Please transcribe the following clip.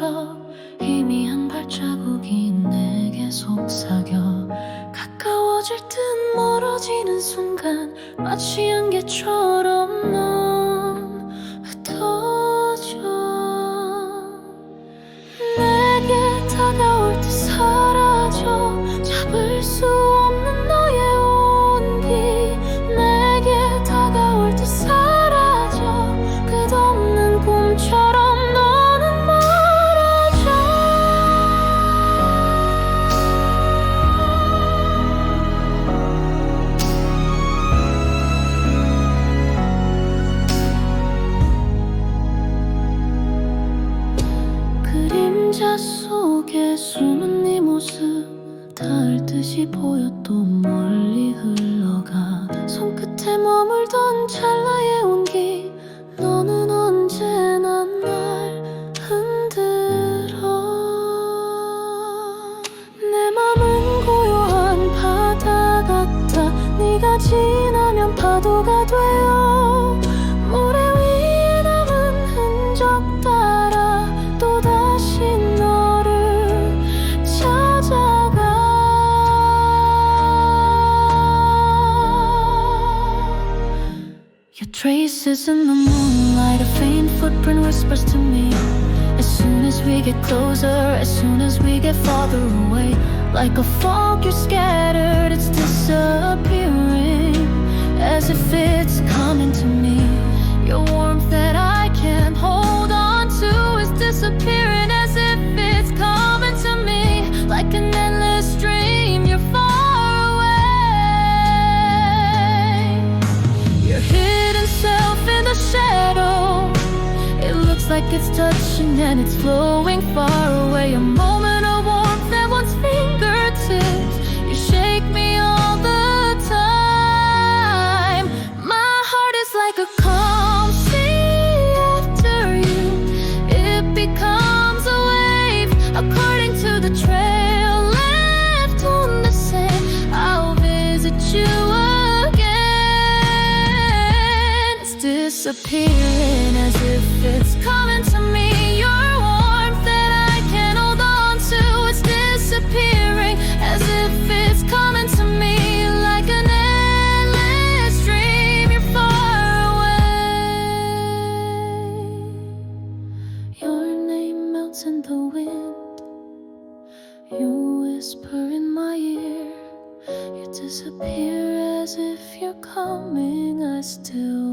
사라져 희미한 발자국이 내게 속삭여 가까워질 듯 멀어지는 순간 마치 안개처럼 넌 흩어져. 내게 다가올 듯 사라져. 잡을 수 그림자 속에 숨은 네 모습 닿을 듯이 보였도 멀리 흘러가. 손끝에 머물던 찰나의 온기 너는 언제나 날 흔들어. 내 맘은 고요한 바다 같아. 네가 지나면 파도가 되어 traces in the moonlight, a faint footprint whispers to me. As soon as we get closer, as soon as we get farther away, like a fog you're scattered, it's disappearing. As if it's it's touching and it's flowing far away. A moment of warmth at one's fingertips. Disappearing as if it's coming to me. Your warmth that I can't hold on to. It's disappearing as if it's coming to me like an endless dream. You're far away. Your name melts in the wind. You whisper in my ear. You disappear as if you're coming. I still